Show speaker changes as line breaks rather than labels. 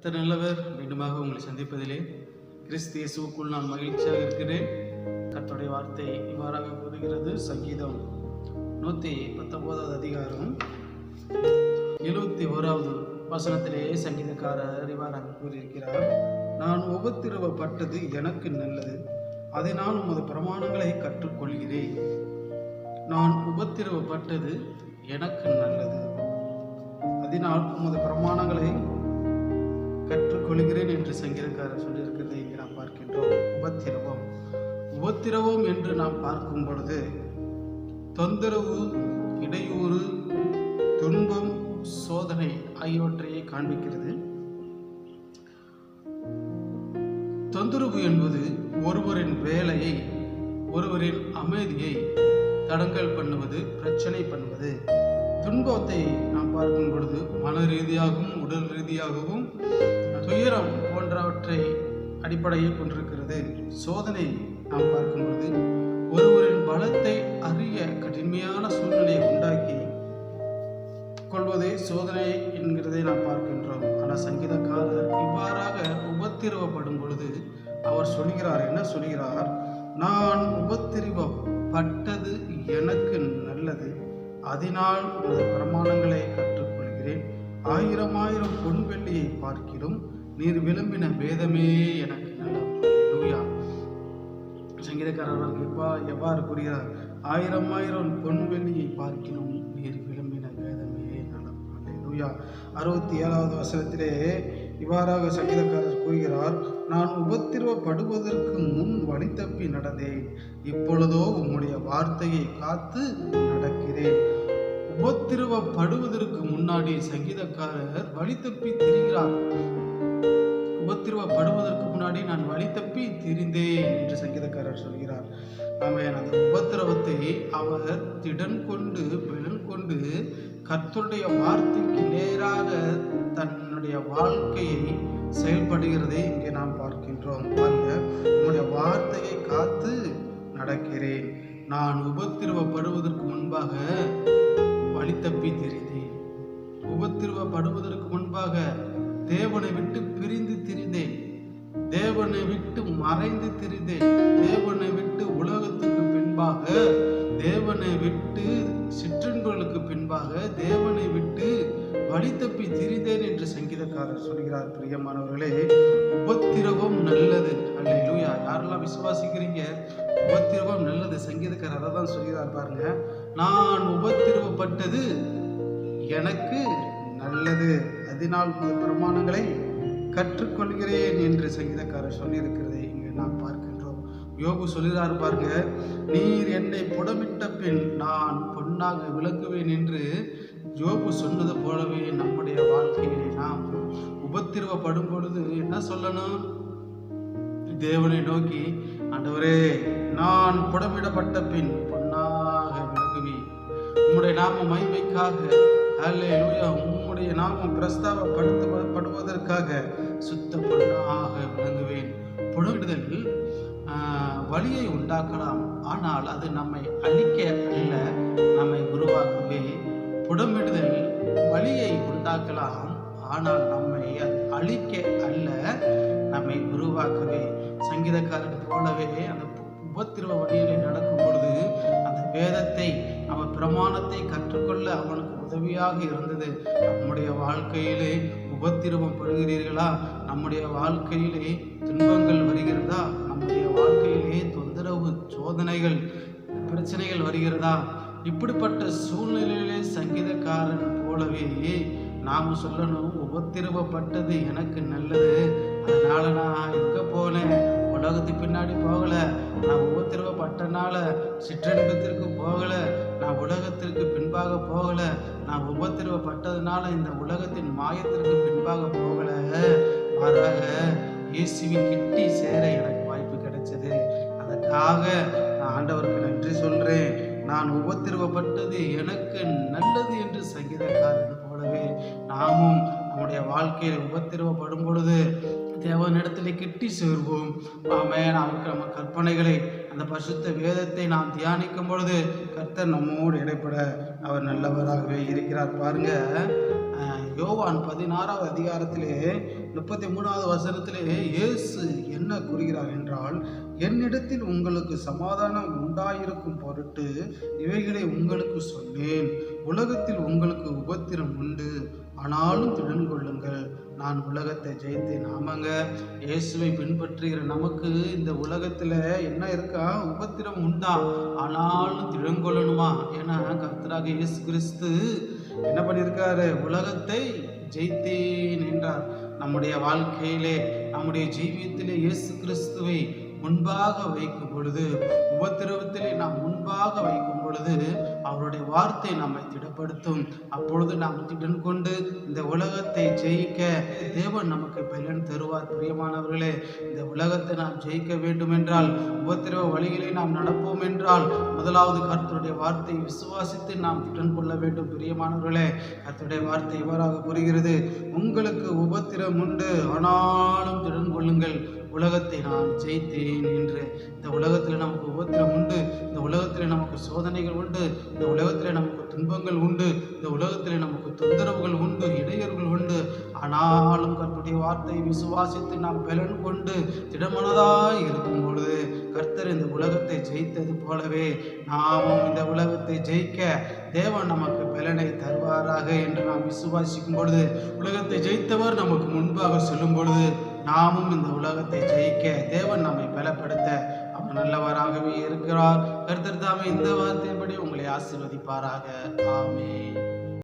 கர்த்தர் நல்லவர் மீண்டுமாக உங்களை சந்திப்பதிலே கிறிஸ்து இயேசுவுக்குள் நான் மகிழ்ச்சியாக இருக்கிறேன். கர்த்தருடைய வார்த்தை இவ்வாறாக கூறுகிறது. சங்கீதம் நூற்றி பத்தொன்பதாவது அதிகாரம் எழுபத்தி ஓராவது வசனத்திலேயே சங்கீதக்காரர் இவ்வாறாக கூறியிருக்கிறார் நான் உபத்திரவப்பட்டது எனக்கு நல்லது அதை நான் உமது பிரமாணங்களை கற்றுக்கொள்கிறேன். நான் உபத்திரவப்பட்டது எனக்கு நல்லது. அதனால் உமது பிரமாணங்களை கற்றுக்கொள்கிறேன் என்று சங்கீதக்காரர் சொல்லியிருக்கிறதை இங்கே நாம் பார்க்கின்றோம். உபத்திரவம். உபத்திரவம் என்று நாம் பார்க்கும் பொழுது தொந்தரவு இடையூறு துன்பம் சோதனை ஆகியவற்றையே காண்பிக்கிறது. தொந்தரவு என்பது ஒருவரின் வேலையை ஒருவரின் அமைதியை தடங்கல் பண்ணுவது பிரச்சனை பண்ணுவது. துன்பத்தை நாம் பார்க்கும் பொழுது மன ரீதியாகவும் உடல் ரீதியாகவும் துயரம் போன்றவற்றை அடிப்படையை கொண்டிருக்கிறது. சோதனை நாம் பார்க்கும் பொழுது ஒருவரின் பலத்தை அறிய கடுமையான சூழ்நிலையை உண்டாக்கி கொள்வதே சோதனை என்கிறதை நாம் பார்க்கின்றோம். ஆனால் சங்கீதக்காரர் இவ்வாறாக உபத்திரவப்படும் பொழுது அவர் சொல்கிறார். என்ன சொல்கிறார்? நான் உபத்திரவப்பட்டது எனக்கு நல்லது. அதனால் உனது பிரமாணங்களை கற்றுக்கொள்கிறேன். ஆயிரம் ஆயிரம் பொன் வெள்ளியை பார்க்கிலும் நீர் விளம்பின வேதமே எனக்கு நல்லா லூயா சங்கீதக்காரர் எப்பா எவ்வாறு கூறுகிறார்? ஆயிரம் ஆயிரம் பொன் வெள்ளியை பார்க்கிலும் நீர் விளம்பின வேதமே நலம் லூயா அறுபத்தி ஏழாவது வசனத்திலே இவ்வாறாக சங்கீதக்காரர் கூறுகிறார் நான் உபத்திரவப்படுவதற்கு முன் வழி தப்பி நடந்தேன். இப்பொழுதோ உம்முடைய வார்த்தையை காத்து நடக்கிறேன். உபத்திரவப்படுவதற்கு முன்னாடி சங்கீதக்காரர் வழி தப்பி திரிகிறார். உபத்திரவப்படுவதற்கு முன்னாடி நான் வழி தப்பி திரிந்தேன் என்று சங்கீதக்காரர் சொல்கிறார். அவன் அந்த உபத்திரவத்தை அவர் திடன் கொண்டு பலன் கொண்டு கர்த்தருடைய வார்த்தைக்கு நேராக தன்னுடைய வாழ்க்கையை செயல்படுகிறதை இங்கே நாம் பார்க்கின்றோம். பாருங்க உன்னுடைய வார்த்தையை காத்து நடக்கிறேன். நான் உபத்திரவப்படுவதற்கு முன்பாக வழி தப்பி திரிந்தேன் உபத்திரவப்படுவதற்கு முன்பாக தேவனை விட்டு பிரிந்து திரிந்தேன். தேவனை விட்டு மறைந்து திரிந்தேன். தேவனை விட்டு உலகத்துக்கு பின்பாக தேவனை விட்டு சிற்றின்பர்களுக்கு பின்பாக தேவனை விட்டு வழி தப்பி திரிந்தேன் என்று சங்கீதக்காரர் சொல்கிறார். பிரியமானவர்களே உபத்திரவம் நல்லது. அல்லேலூயா. யாரெல்லாம் விசுவாசிக்கிறீங்க? உபத்திரவம் நல்லது. சங்கீதக்காரர் அதை தான் சொல்கிறார் பாருங்க. நான் உபத்திரவப்பட்டது எனக்கு நல்லது. அதனால் உமது பிரமாணங்களை கற்றுக்கொள்கிறேன் என்று சங்கீதக்காரர் சொல்லியிருக்கிறதை இங்கே நாம் பார்க்கின்றோம். யோபு சொல்கிறார் பாருங்க நீர் என்னை புடமிட்ட பின் நான் பொன்னாக விளங்குவேன் என்று யோபு சொன்னது போலவே நம்முடைய வாழ்க்கையிலே நாம் உபத்திரவப்படும் பொழுது என்ன சொல்லணும்? தேவனை நோக்கி ஆண்டவரே நான் புடமிடப்பட்ட பின் உம்முடைய நாம மகிமைக்காக அல்லே உம்முடைய நாமம் பிரஸ்தாபப்படுத்தப்படுவதற்காக சுத்த விளங்குவேன். புடமிடுதல் வழியை வலியை உண்டாக்கலாம். ஆனால் அது நம்மை அழிக்க அல்ல நம்மை உருவாக்கவே. புடமிடுதல் வலியை உண்டாக்கலாம். ஆனால் நம்மை அழிக்க அல்ல நம்மை உருவாக்கவே. சங்கீதக்காரன் போலவே அந்த உபத்திரவ வழியிலே நடக்கும் பொழுது அந்த வேதத்தை அவன் பிரமாணத்தை கற்றுக்கொள்ள அவனுக்கு உதவியாக இருந்தது. நம்முடைய வாழ்க்கையிலே உபத்திரவம் படுகிறீர்களா நம்முடைய வாழ்க்கையிலே துன்பங்கள் வருகிறதா? நம்முடைய வாழ்க்கையிலே தொந்தரவு சோதனைகள் பிரச்சனைகள் வருகிறதா? இப்படிப்பட்ட சூழ்நிலையிலே சங்கீதக்காரன் போலவே நாம் சொல்லணும் உபத்திரவப்பட்டது எனக்கு நல்லது. அதனால நான் இருக்க போனேன்? உலகத்துக்கு பின்னாடி போகல. நான் உபத்திரவப்பட்டனால சிற்றன்பத்திற்கு போகல நான் உலகத்திற்கு பின்பாக போகல நான் உபத்திரவப்பட்டதுனால இந்த உலகத்தின் மாயத்திற்கு பின்பாக போகல. மாறாக இயேசுவின் கிட்டி சேர எனக்கு வாய்ப்பு கிடைச்சது. அதற்காக நான் ஆண்டவருக்கு நன்றி சொல்றேன். நான் உபத்திரவப்பட்டது எனக்கு நல்லது என்று சங்கீதக்காரர்கள் போலவே நாமும் நம்முடைய வாழ்க்கையில் உபத்திரவப்படும் பொழுது தேவனிடத்திலே கிட்டி சேர்வோம். ஆமே அவருக்கு நம்ம கற்பனைகளை அந்த பசுத்த வேதத்தை நாம் தியானிக்கும் பொழுது கர்த்தர் நம்மோடு இடைப்பட அவர் நல்லவராகவே இருக்கிறார். பாருங்க யோவான் பதினாறாவது அதிகாரத்திலே முப்பத்தி மூணாவது வசனத்திலே இயேசு என்ன கூறுகிறார் என்றால் என்னிடத்தில் உங்களுக்கு சமாதானம் உண்டாயிருக்கும் பொருட்டு இவைகளை உங்களுக்கு சொன்னேன். உலகத்தில் உங்களுக்கு உபத்திரம் உண்டு. ஆனாலும் திடன் கொள்ளுங்கள் நான் உலகத்தை ஜெயித்தேன். ஆமாங்க இயேசுவை பின்பற்றுகிற நமக்கு இந்த உலகத்துல என்ன இருக்கா? உபத்திரம் உண்டா? ஆனாலும் திடங்கொள்ளணுமா? ஏன்னா கர்த்தராக இயேசு கிறிஸ்து என்ன பண்ணியிருக்காரு? உலகத்தை ஜெயித்தேன் என்றார். நம்முடைய வாழ்க்கையிலே நம்முடைய ஜீவியத்திலே இயேசு கிறிஸ்துவை முன்பாக வைக்கும் பொழுது உபத்திரவத்திலே நாம் முன்பாக வைக்கும் அப்பொழுது அவருடைய வார்த்தை நம்மை திடப்படுத்தும். அப்பொழுது நாம் திடன் கொண்டு இந்த உலகத்தை ஜெயிக்க தேவன் நமக்கு பலன் தருவார். பிரியமானவர்களே இந்த உலகத்தை நாம் ஜெயிக்க வேண்டும் என்றால் உபத்திரவ வழிகளை நாம் நடப்போம் என்றால் முதலாவது கர்த்தருடைய வார்த்தையை விசுவாசித்து நாம் திடன் கொள்ள வேண்டும். பிரியமானவர்களே கர்த்தருடைய வார்த்தை இவ்வாறாக கூறுகிறது. உங்களுக்கு உபத்திரம் உண்டு ஆனாலும் திடன் கொள்ளுங்கள். உலகத்தை நான் ஜெயித்தேன் என்று. இந்த உலகத்தில் நமக்கு உபத்திரம் உண்டு. இந்த உலகத்தில் நமக்கு சோதனைகள் உண்டு. இந்த உலகத்தில் நமக்கு துன்பங்கள் உண்டு. இந்த உலகத்தில் நமக்கு தொந்தரவுகள் உண்டு. இடையூறுகள் உண்டு. ஆனாலும் கர்த்தருடைய வார்த்தையை விசுவாசித்து நாம் பலன் கொண்டு திடமனதாய் இருக்கும் பொழுது கர்த்தர் இந்த உலகத்தை ஜெயித்தது போலவே நாமும் இந்த உலகத்தை ஜெயிக்க தேவன் நமக்கு பலனை தருவாராக என்று நாம் விசுவாசிக்கும் பொழுது உலகத்தை ஜெயித்தவர் நமக்கு முன்பாக சொல்லும் பொழுது நாமும் இந்த உலகத்தை ஜெயிக்க தேவன் நம்மை பலப்படுத்த அவர் நல்லவராகவே இருக்கிறார். கருத்தர் தாமே இந்த வார்த்தையின்படி உங்களை ஆசீர்வதிப்பாராக. ஆமே